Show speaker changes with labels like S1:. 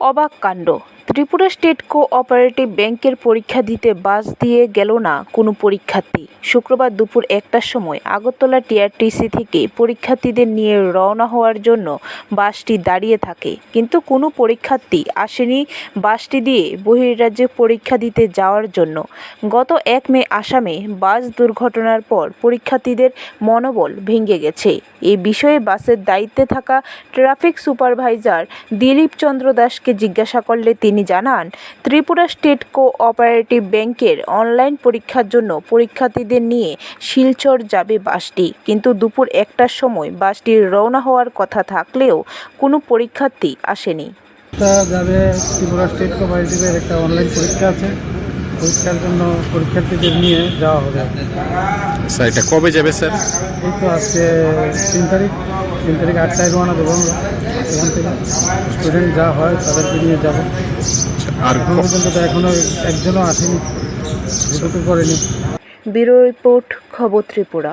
S1: অবাক কাণ্ড Tripura state cooperative ব্যাংকের পরীক্ষা দিতে বাস দিয়ে গেল না কোনো পরীক্ষার্থী। শুক্রবার দুপুর একটার সময় আগরতলা টিআরটিসি থেকে পরীক্ষার্থীদের নিয়ে রওনা হওয়ার জন্য বাসটি দাঁড়িয়ে থাকে। কিন্তু কোনো পরীক্ষার্থী আসেনি বাসটি দিয়ে বহির্রাজ্যে পরীক্ষা দিতে যাওয়ার জন্য। গত এক মে আসামে বাস দুর্ঘটনার পর পরীক্ষার্থীদের মনোবল ভেঙে গেছে। এই বিষয়ে বাসের দায়িত্বে থাকা ট্রাফিক সুপারভাইজার দিলীপ চন্দ্র দাসকে জিজ্ঞাসা করলে তিনি জানান ত্রিপুরা স্টেট কোঅপারেটিভ ব্যাংকের অনলাইন পরীক্ষার জন্য পরীক্ষার্থীদের নিয়ে শিলচর যাবে বাসটি। কিন্তু দুপুর একটার সময় বাসটির রওনা হওয়ার কথা থাকলেও কোনো পরীক্ষার্থী আসেনি।
S2: যাবে ত্রিপুরা স্টেট কোঅপারেটিভের একটা অনলাইন পরীক্ষা আছে। পরীক্ষার জন্য পরীক্ষার্থীদের নিয়ে যাওয়া হবে।
S3: স্যার এটা কবে যাবে স্যার?
S2: এই তো আজকে তিন তারিখ। তিন তারিখ আটটায় রওনা দেবো আমরা এখান থেকে স্টুডেন্ট যা হয় তাদেরকে নিয়ে যাব।
S3: আর
S2: এখন পর্যন্ত তো এখনও একজনও আসেনি। দুটো করেনি।
S1: ব্যুরো রিপোর্ট খবর ত্রিপুরা।